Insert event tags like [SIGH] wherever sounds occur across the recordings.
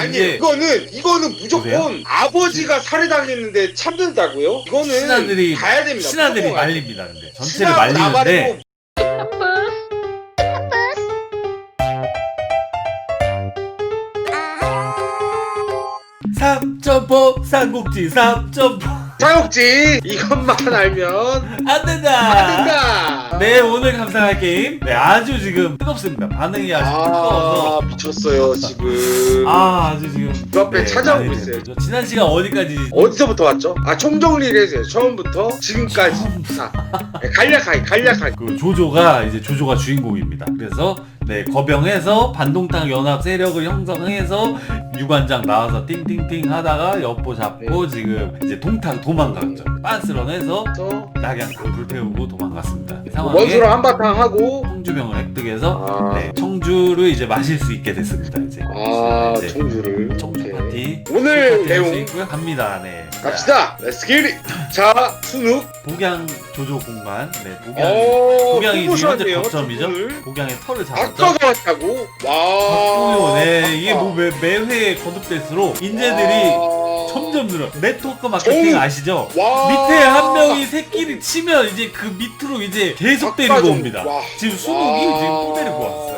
아니 이제 이거는 이거는 무조건 보세요. 아버지가 살해당했는데 참는다고요? 이거는 신하들이 가야 됩니다. 신하들이 무조건 말립니다. 근데 전체를 신하고 말리는데 나발이고 삼점포 삼국지 삼점포 자욕지 이것만 알면 안 된다. 안 된다. 네 오늘 감상할 게임 네 아주 지금 뜨겁습니다. 반응이 아주 뜨거워서 아 미쳤어요 지금. 아 아주 지금 그 앞에 찾아오고 많이 있어요. 됩니다. 지난 시간 어디까지 어디서부터 왔죠? 아 총정리를 해주세요. 처음부터 지금까지. 자, 네, 간략하게 간략하게. 그 조조가 이제 조조가 주인공입니다. 그래서 네 거병해서 반동탕 연합 세력을 형성해서 유관장 나와서 띵띵띵 하다가 엿보 잡고 네. 지금 이제 동탕 도망갔죠. 빤스런해서 그래서 낙양 다 불태우고 도망갔습니다. 이 상황에 원수로 한바탕 하고. 청주병을 획득해서 아, 네, 청주를 이제 마실 수 있게 됐습니다. 이제 아 이제 청주를. 청주 오늘 내용 있고요. 갑니다. 네. 갑시다. Let's get it. 자 순욱. 복양 조조 공간. 네, 복양. 어. 복양이 지금 현재 거점이죠. 복양의 털을 잡았죠. 아까가 왔다고? 와. 박보요, 네 이게 뭐 매, 매회 거듭될수록 인재들이 와. 점점 늘어. 네트워크 마케팅 정- 아시죠? 와. 밑에 한 명이 새끼를 치면 이제 그 밑으로 이제 계속 박가정. 옵니다. 와. 지금 수능이 지금 또 데리고 왔어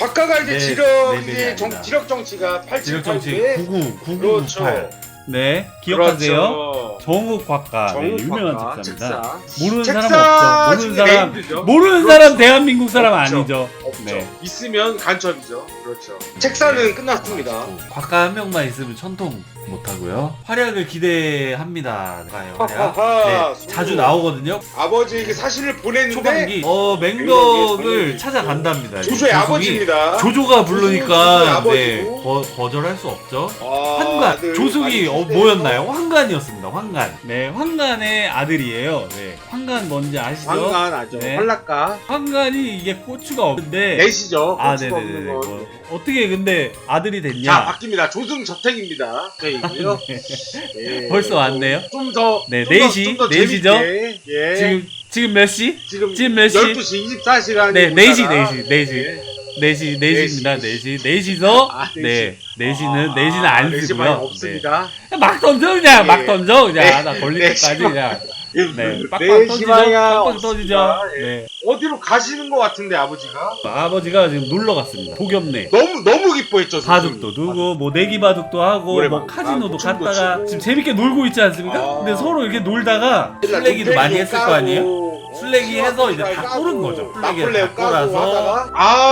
요. 박가가 이제 네, 지력 네, 이제 네, 정, 아닙니다. 지력 정치가 87, 지력 정치 88. 99 99 그렇죠. 98. 네 기억하세요. 그렇죠. 정욱 곽가 네, 정욱 유명한 박가, 책사입니다. 책사. 모르는 책사 사람 없죠. 모르는 중에 사람 메인들죠. 모르는 그렇죠. 사람 대한민국 사람 없죠. 아니죠. 없죠. 네. 있으면 간첩이죠. 그렇죠. 책사는 끝났습니다. 곽가 한 명만 있으면 천통 못하고요. 활약을 기대합니다. 활약. 하하하, 네, 자주 나오거든요. 아버지에게 사실을 보냈는데 초반기 어 맹덕을 찾아간답니다. 조조의. 아버지입니다. 조조가 부르니까 아버지고. 네, 거, 거절할 수 없죠. 아, 환관 아들 조숙이 어. 뭐였나요? 환관이었습니다. 환관. 네, 환관의 아들이에요. 네, 환관 뭔지 아시죠? 환관 아죠. 네. 환락가. 환관이 이게 고추가 없는데 넷이죠. 아, 고추가 네네네. 없는 건. 뭐, 어떻게 근데 아들이 됐냐? 자 바뀝니다. 조승 저택입니다. 저희고요. [LAUGHS] 네. 벌써 왔네요. 좀 더 네, 좀 더- 4시, 좀더 4시죠? 재밌게. 예. 지금 지금 몇 시? 지금 지금 몇 시? 12시 24시간 네, 4시, 4시, 4시. 4시, 4시입니다. 4시. 4시서 아, 네 네, 4시는 4시는 안 네 쓰고요. 없습니다. 네. 막 던져 그냥 네. 막 던져 그냥 네. 나 걸릴 네 때까지 시방. 그냥 네, 빡빡 네 터지죠. 시방이야 빡빡 터지죠. 없습니다. 예. 네. 어디로 가시는 것 같은데 아버지가 아버지가 지금 놀러 갔습니다. 독엽내. 너무 너무 기뻐했죠. 바둑도 두고 뭐 내기 바둑도 하고. 뭐 카지노도 아, 갔다가. 지금 재밌게 놀고 있지 않습니까? 아. 근데 서로 이렇게 놀다가 술래기도 많이 했을 거 아니에요? 술래기 해서 이제 다 꼬른 거죠. 술래기를 나폴레 다 꼬라서 아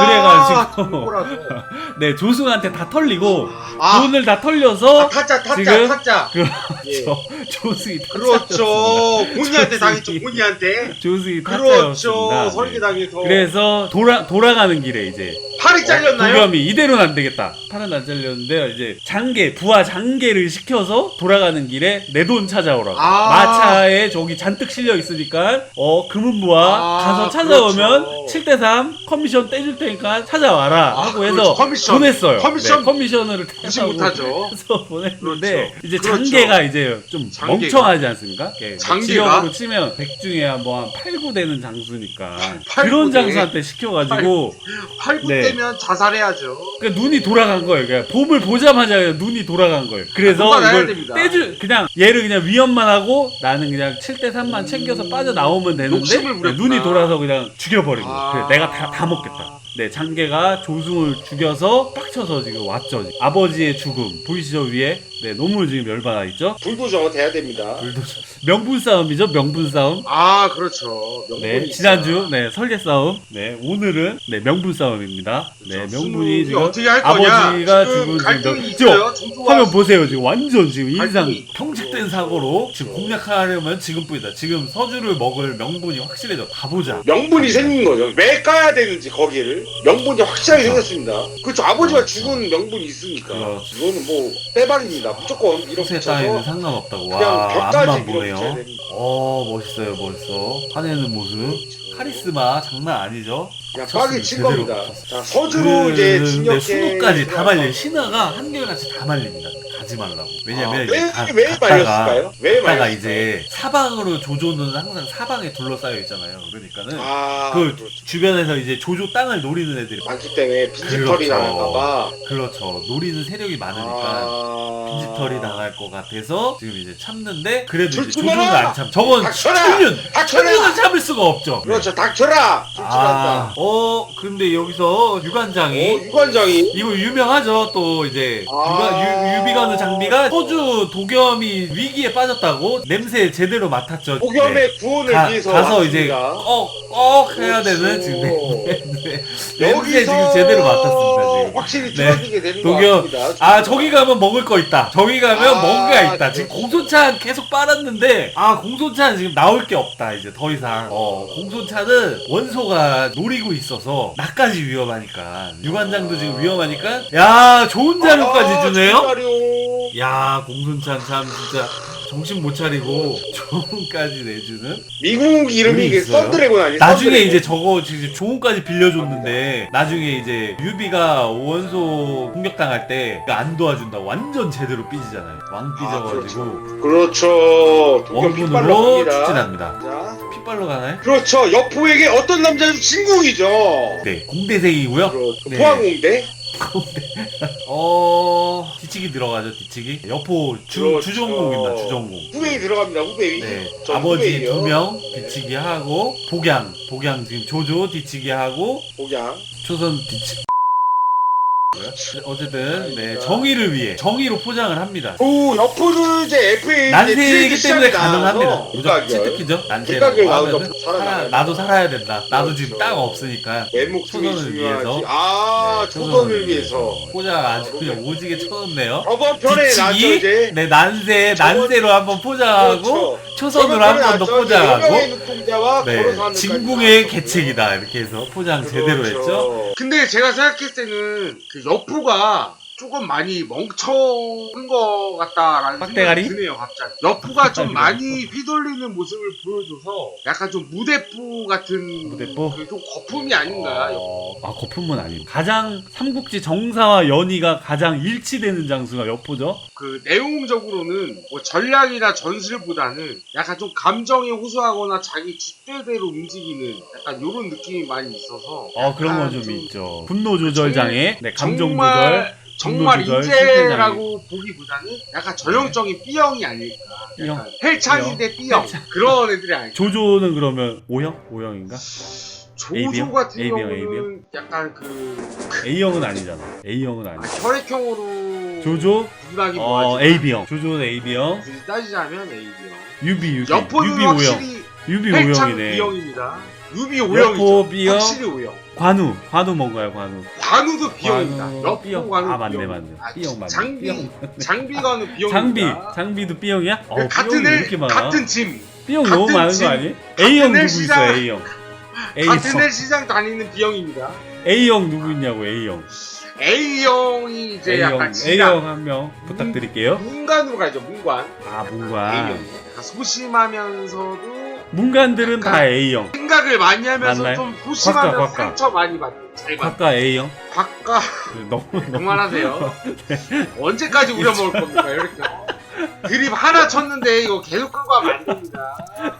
그래가지고. 꼬라서. [LAUGHS] 네 조승한테 다 털리고 아, 돈을 다아 털려서 타짜 타짜 지금 타짜 그 예. 저 조승이 그렇죠 [LAUGHS] 본인한테 당했죠. 본인한테 조승이 그렇죠. 네. 설계당해서 그래서 돌아 돌아가는 길에 이제 팔이 잘렸나요? 도겸이 이대로는 안 되겠다. 팔은 안 잘렸는데 이제 장계 부하 장계를 시켜서 돌아가는 길에 내 돈 찾아오라고. 아. 마차에 저기 잔뜩 실려 있으니까 어 금은부하 아, 가서 찾아오면 그렇죠. 7대 3 커미션 떼줄 테니까 찾아와라 아, 하고 그렇죠. 해서 커미션. 보냈어요. 커미션 네, 커미션을 무시 못하죠 해서 보냈는데 그렇죠. 이제 그렇죠. 장계가 이제 좀 장계가. 멍청하지 않습니까? 예, 장계가? 지역으로 치면 100 중에 뭐한 8, 9 되는 장수니까 팔, 그런 구 대. 장수한테 시켜가지고 팔구 네. 되면 자살해야죠 그러니까 눈이 돌아간 거예요. 그러니까 봄을 보자마자 눈이 돌아간 거예요. 그래서 아, 이걸 됩니다. 떼줄 그냥 얘를 그냥 위험만 하고 나는 그냥 7대 3만 챙겨서 빠져 나오면 되는데 욕심을 부렸구나. 눈이 돌아서 그냥 죽여버린 거예요. 아. 그래, 내가 다, 다 먹겠다. 네, 장계가 조승을 죽여서 빡쳐서 지금 왔죠. 지금. 아버지의 죽음 보이시죠 위에? 네, 너무 지금 열받아 있죠. 불도저 돼야 됩니다 명분 싸움이죠. 명분 싸움. 아 그렇죠 명분이 네, 있어요. 지난주 네 설계 싸움. 네, 오늘은 네 명분 싸움입니다. 네, 그렇죠. 명분이 지금 어떻게 할 거냐 아버지가 지금 죽은 갈등이 지금 있어요 화면 보세요 지금 완전 지금 인상 갈등이. 경직된 사고로 지금 공략하려면 지금뿐이다 지금 서주를 먹을 명분이 확실해져 가보자 명분이 생긴 거죠. 왜 까야 되는지 거기를 명분이 확실하게 생겼습니다. 그렇죠. 아버지가 죽은 명분이 있으니까 그렇죠. 이거는 뭐 빼박입니다. 무조건 이렇게 후세 따위는 쳐서 상관없다고 그냥 와 벽까지 보네요 밀어붙여야 됩니다. 어 멋있어요 멋있어 화내는 모습 카리스마 장난 아니죠 야, 빡이 친 제대로 겁니다. 쳤어. 자, 서주로 이제 근데 진격해. 수도까지 다 말려 신하가 한결같이 다 말립니다 가지 말라고 왜냐면 아, 이제 왜, 가- 왜 말렸을까요? 왜 갔다가 말렸을까요? 이제 사방으로 조조는 항상 사방에 둘러싸여 있잖아요 그러니까는 아, 그 그렇죠. 주변에서 이제 조조 땅을 노리는 애들이 많기 때문에 빈집털이 그렇죠. 나갈까봐. 그렇죠 노리는 세력이 많으니까 아... 빈집털이 나갈 것 같아서 지금 이제 참는데 그래도 이제! 조조는 안 참. 저건 닥쳐라! 천륜! 닥쳐라! 천륜은 참을 수가 없죠. 그렇죠, 닥쳐라! 아. 어, 근데 여기서 어, 유관장이 유관장이. 이거 유명하죠. 또 이제 아. 유가, 유, 유비관의 장비가 호주 도겸이 위기에 빠졌다고 냄새 제대로 맡았죠. 복염의 네. 구원을 가, 위해서 가서 이제 왔습니다. 꺽 꺽 해야 되는. 지금 냄새, [LAUGHS] 냄새 지금 제대로 맡았습니다. 지금. 확실히 네. 틀어지게 되는 것 도겸 같습니다. 아 저기 가면 먹을 거 있다 저기 가면 아, 뭔가 있다 지금. 공소찬 계속 빨았는데 아 공소찬 지금 나올 게 없다 이제 더 이상 어 공소찬은 원소가 노리고 있어서 나까지 위험하니까 유관장도 지금 위험하니까 야 좋은 자료까지 아, 주네요. 야 공소찬 참 진짜 정신 못 차리고 조언까지 내주는 미국 이름이 이게 있어요. 썬드래곤 아니에요? 나중에 썬드래곤. 이제 저거 지금 조언까지 빌려줬는데 나중에 이제 유비가 원소 공격당할 때 안 도와준다고 완전 제대로 삐지잖아요. 왕 삐져가지고 그렇죠. 도겸 핏발로 원군으로. 추진합니다. 자, 핏발로 가나요? 그렇죠. 여포에게 어떤 남자도 진국이죠. 네, 공대생이고요. 그렇죠. 네. 포항공대. [LAUGHS] 어 뒤치기 들어가죠. 뒤치기. 여포 주 그렇죠. 주전공입니다. 주전공. 후배이 들어갑니다. 후배이. 네, 전 아버지 후배이요. 두명 뒤치기 하고 복양, 복양 지금 조조 뒤치기 하고 복양. 초선 뒤치. 어쨌든 네 정의를 위해 정의로 포장을 합니다. 오, 여포는 이제 FA 난세이기 때문에 가능합니다. 무조건 무조건 치트키죠. 난세라고 하면은 살아, 돼. 나도 살아야 된다. 나도 그렇죠. 지금 땅 없으니까. 초선을. 위해서. 아, 네, 초선을 위해서. 포장 아주 그냥 오지게 쳐놓네요. 저번 편에 나죠 이제. 네 난세, 난세로 한번 포장하고 그렇죠. 초선으로 한 번 더. 포장하고 네 까지 계책이다 이렇게 해서 포장. 제대로 그렇죠. 했죠. 근데 제가 생각했을 때는 그 여포가 조금 많이 멍청한 것 같다라는 빡대가리? 생각이 드네요 갑자기 여포가 좀 많이 휘둘리는 모습을 보여줘서 약간 좀 무대포 같은 무대포? 그좀 거품이 아닌가 어, 아 거품은 아닙니다. 가장 삼국지 정사와 연의가 가장 일치되는 장수가 여포죠. 그 내용적으로는 뭐 전략이나 전술보다는 약간 좀 감정에 호소하거나 자기 줏대대로 움직이는 약간 이런 느낌이 많이 있어서 어 그런 건 좀 있죠. 분노 조절 장애, 네 감정 정말 조절. 정말 조절, 인재라고 보기보다는 약간 전형적인 B형이 아닐까. 약간 헬창이 대 B형. 그런 애들이 아닐까. 조조는 그러면 O형? O형인가? 조조 A형? 같은 A형, 경우는? 약간 그 A형은 아니잖아. A형은 아, 아니야. 혈액형으로 조조? 구분하기 어 뭐하지? AB형. 조조는 AB형. 굳이 따지자면 A형. 유비 유비. 여포는 유비 O형. 확실히 유비 헬창 O형이네. B형입니다. 유비 여포 O형이죠. B형. 확실히 O형. 관우. 관우 뭔가요? 관우. 관우도 B형입니다. 관우, B형. 관우 아 맞네. 맞네. 아, B형 맞네. 장비 B형. 장비관우 B형입니다. [LAUGHS] 장비. 장비도 B형이야? 어, 같은 B형이 왜애 이렇게 많아? 같은 짐 B형 너무 같은 많은 집, 거 아니? A형 누구 애 있어? 시장. A형. [LAUGHS] 같은 A형. 애 시장 다니는 B형입니다. A형 누구 있냐고 A형. A형이 이제 A형. 약간 A형 한명 부탁드릴게요. 문관으로 가죠 문관 아 문관. A형 약간 소심하면서도 문관들은 다 A형. 생각을 많이 하면서 맞나요? 좀 소심하면 곽가, 곽가. 상처 많이 받는 잘 받는 각각 A형. 곽가 너무 너무. 그만하세요 [LAUGHS] 언제까지 우려먹을 겁니까 이렇게 드립 하나 쳤는데 이거 계속 끌고 가면 안 됩니다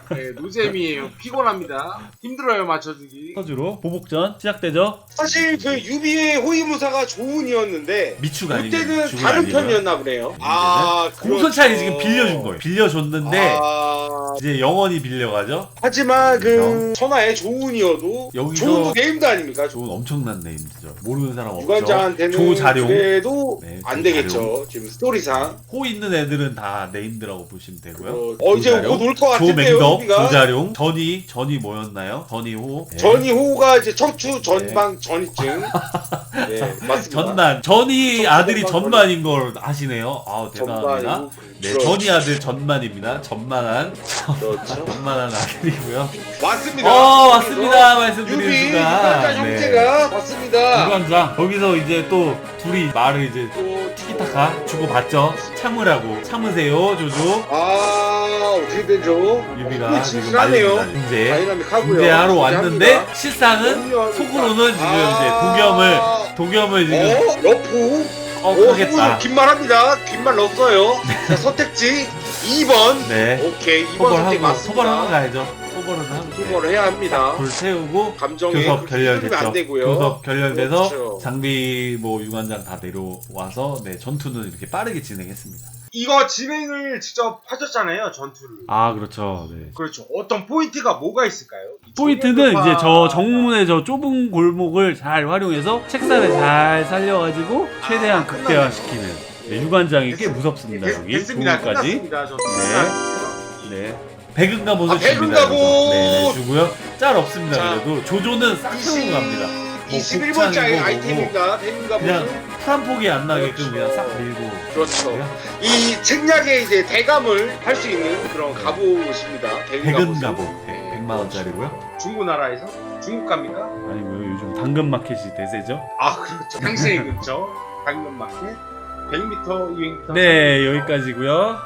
네, 노잼이에요 피곤합니다 힘들어요 맞춰주기 서주로 보복전 시작되죠. 사실 그 유비의 호위무사가 조은이었는데 미추가 아니고 그때는 죽은 다른 아니고요. 편이었나 보네요 아 공소찬이 그렇죠. 지금 빌려준 거예요. 빌려줬는데 아, 이제 영원히 빌려가죠. 하지만 그 천하의 조은이어도 여기서- 조은도 네임드 아닙니까? 좋은 엄청난 네임드죠. 모르는 사람 없죠. 유관자한테는 조자룡. 그래도 네, 안 조자룡. 되겠죠. 지금 스토리상. 호 있는 애들은 다 네임드라고 보시면 되고요. 어, 어, 이제 조자룡, 곧올 것 같은데요. 조맹덕, 유비가. 조자룡, 전이, 전이 뭐였나요? 전이호. 네. 전이호가 이제 척추 전방 전이증. [LAUGHS] 네, 맞습니다. 전만. 전이 전- 아들이 전만 전만인 걸 아시네요. 아우 대단합니다. 네, 그렇죠. 전이 아들 전만입니다. 전만한 그렇죠. [LAUGHS] 전만한 아들이고요. 맞습니다. 어 왔습니다 유비 말씀드리겠습니다. 유관자 형제가 왔습니다. 유관장 거기서 이제 또 둘이 말을 이제 또 티키타카 주고 받죠. 참으라고 참으세요 조조. 아 어떻게 되죠? 유비가 어, 지금 칠칠하네요. 말립니다. 이제 다이나믹 하고요. 군대하러 왔는데. 실상은. 속으로는 지금 아. 이제 독염을 독염을 지금 어? 러프? 어, 오, 하겠다. 긴말합니다. 긴말 넣었어요. 자, 선택지 2번. 네. 오케이, 2번 선택 토벌하고 맞습니다. 토벌하고 가야죠. 토벌은 하고 투모를 해야 합니다. 불 태우고 감정에 교섭 그렇게 흐르면 결렬됐죠. 안 되고요. 교섭 결렬돼서 그렇죠. 장비 뭐 유관장 다 내려와서 네 전투는 이렇게 빠르게 진행했습니다. 이거 진행을 직접 하셨잖아요, 전투를. 아 그렇죠. 네. 그렇죠. 어떤 포인트가 뭐가 있을까요? 이 포인트는 이제 저 정문의 저 좁은 골목을 잘 활용해서 책사를 잘 살려가지고 최대한 아, 극대화시키는 네, 유관장이 꽤 됐- 무섭습니다 됐- 여기 됐습니다. 조문까지 끝났습니다. 저 네. 네. 백은 가 보수 아, 백은가보! 네, 네, 주고요. 짤 없습니다. 자, 그래도 조조는 싹 태우고 갑니다. 뭐 21번째 곱창이고 아이템입니다. 백인가 그냥 보수. 풀한 폭이 안 나게끔 그렇죠. 그냥 싹 밀고. 그렇죠. 이 책략의 이제 대감을 할 수 있는 그런 갑옷입니다. 백은 갑옷. 갑옷. 네, 100만 원짜리고요. 중고나라에서 중국 갑니까? 아니고요 요즘 당근 마켓이 대세죠 아 그렇죠. 당시에 그렇죠. 당근 마켓 100m, 200m. 네 여기까지고요